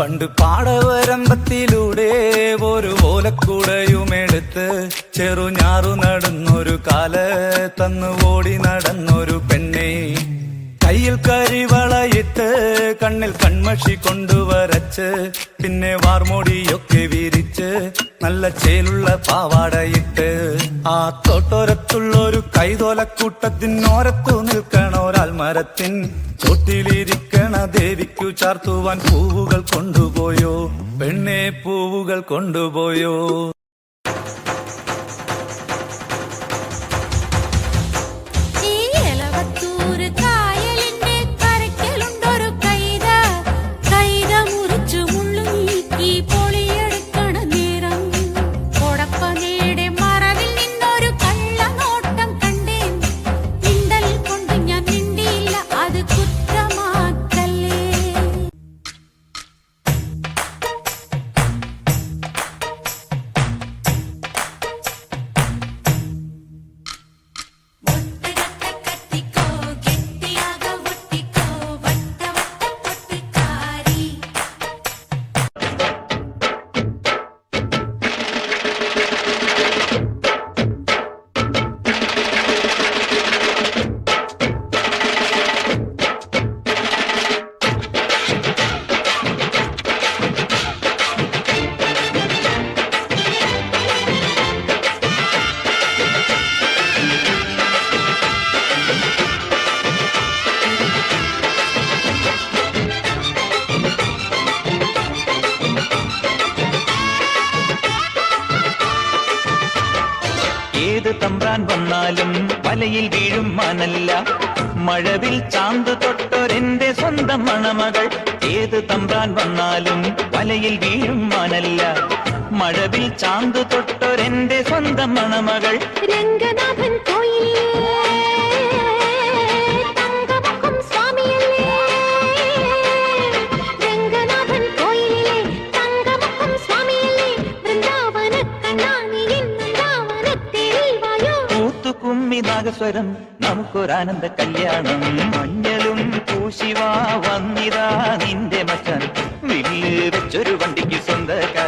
പണ്ട് പാടവരമ്പത്തിലൂടെ ഒരു ഓലക്കൂടയുമെടുത്ത് ചെറുഞാറു നടന്നൊരു കാല തന്നു ഓടി നടന്നൊരു പെണ്ണെ. കയ്യിൽ കരിവളയിട്ട് കണ്ണിൽ കൺമഷി കൊണ്ടുവരച്ച് പിന്നെ വാർമോടിയൊക്കെ വിരിച്ച് നല്ല ചേലുള്ള പാവാടയിട്ട്. ആ തോട്ടോരത്തുള്ളൊരു കൈതോലക്കൂട്ടത്തിനോരത്തു നിൽക്കണം? മരത്തിൻ ചോട്ടിലിരിക്കണ ദേവിക്കു ചാർത്തുവാൻ പൂവുകൾ കൊണ്ടുപോയോ? പെണ്ണെ പൂവുകൾ കൊണ്ടുപോയോ? ഏത് തമ്പ്രാൻ വന്നാലും വലയിൽ വീഴും മാനല്ല. മഴവിൽ ചാന്ത് തൊട്ടൊരെന്റെ സ്വന്തം മണമകൾ. ഏത് തമ്പ്രാൻ വന്നാലും വലയിൽ വീഴും മാനല്ല. മഴവിൽ ചാന്ത് തൊട്ടൊരെന്റെ സ്വന്തം മണമകൾ. രംഗനാഥൻ കോയിലേ. നാഗസ്വരം നമുക്കൊരാനന്ദ കല്യാണം. മഞ്ഞളും പൂശിവാ വന്നിതാ നിന്റെ മച്ചൻ. വില്ല് വെച്ചൊരു വണ്ടിക്ക് സ്വന്തക്കാരൻ താ